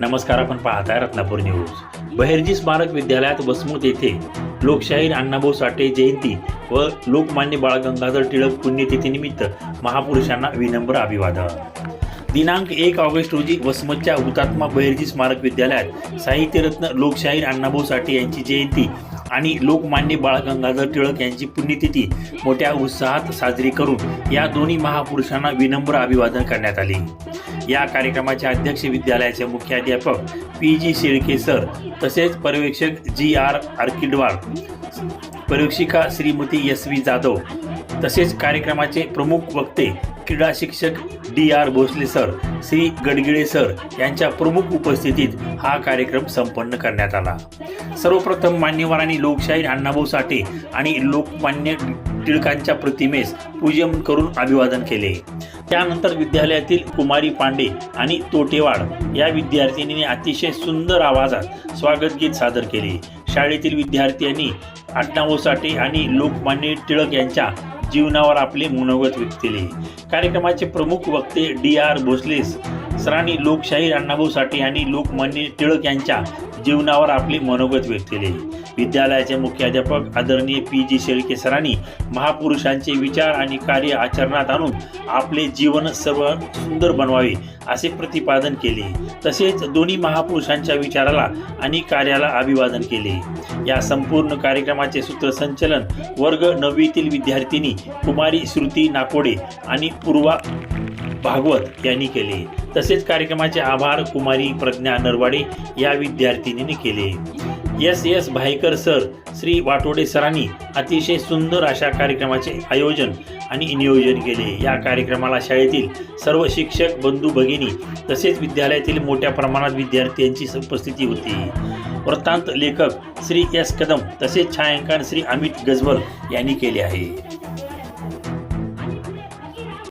नमस्कार आपण पाहताय रत्नापूर न्यूज. बहिर्जी स्मारक विद्यालयात वसमत येथे लोकशाहीर अण्णाभाऊ साठे जयंती व लोकमान्य बाळ गंगाधर टिळक पुण्यतिथीनिमित्त महापुरुषांना विनम्र अभिवादन. दिनांक एक ऑगस्ट रोजी वसमतच्या हुतात्मा बहिर्जी स्मारक विद्यालयात साहित्यरत्न लोकशाहीर अण्णाभाऊ साठे यांची जयंती आणि लोकमान्य बाळ गंगाधर टिळक यांची पुण्यतिथी मोठ्या उत्साहात साजरी करून या दोन्ही महापुरुषांना विनम्र अभिवादन करण्यात आले. या कार्यक्रमाचे अध्यक्ष विद्यालयाचे मुख्याध्यापक पी जी शेळके सर तसेच पर्यवेक्षक जी आर आर्किडवार पर्यवेक्षिका श्रीमती एस व्ही जाधव तसेच कार्यक्रमाचे प्रमुख वक्ते क्रीडा शिक्षक D R Bhosale sir Shri Gadgile sir यांच्या प्रमुख उपस्थितीत हा कार्यक्रम संपन्न करण्यात आला. सर्वप्रथम मान्यवरांनी लोकशाहीर अण्णाभाऊ साठे आणि लोकमान्य टिळकांच्या प्रतिमेस पूजन करून अभिवादन केले. त्यानंतर विद्यालयातील कुमारी पांडे आणि तोटेवाड या विद्यार्थिनीने अतिशय सुंदर आवाजात स्वागत गीत सादर केले. शाळेतील विद्यार्थ्यांनी अण्णाभाऊ साठे आणि लोकमान्य टिळक यांच्या जीवनावर आपले मनोगत व्यक्त केले कार्यक्रमाचे प्रमुख वक्ते डी आर भोसलेस. सरांनी लोकशाहीर अण्णाभाऊ साठे आणि लोकमान्य टिळक यांच्या जीवनावर आपले मनोगत व्यक्त केले. विद्यालयाचे मुख्याध्यापक आदरणीय पी जी शेळके सरांनी महापुरुषांचे विचार आणि कार्य आचरणात आणून आपले जीवन सर्व सुंदर बनवावे असे प्रतिपादन केले. तसेच दोन्ही महापुरुषांच्या विचाराला आणि कार्याला अभिवादन केले. या संपूर्ण कार्यक्रमाचे सूत्रसंचलन वर्ग नववीतील विद्यार्थिनी कुमारी श्रुती नाकोडे आणि पूर्वा भागवत यांनी केले. तसेच कार्यक्रमाचे आभार कुमारी प्रज्ञा नरवाडे या विद्यार्थिनीने केले. S. S. Bhaikar sir Shri Watode सरांनी अतिशय सुंदर अशा कार्यक्रमाचे आयोजन आणि नियोजन केले. या कार्यक्रमाला शाळेतील सर्व शिक्षक बंधू भगिनी तसेच विद्यालयातील मोठ्या प्रमाणात विद्यार्थ्यांची उपस्थिती होती. वृत्तांत लेखक श्री एस. कदम तसेच छायांकन श्री अमित गजबल यांनी केले आहे.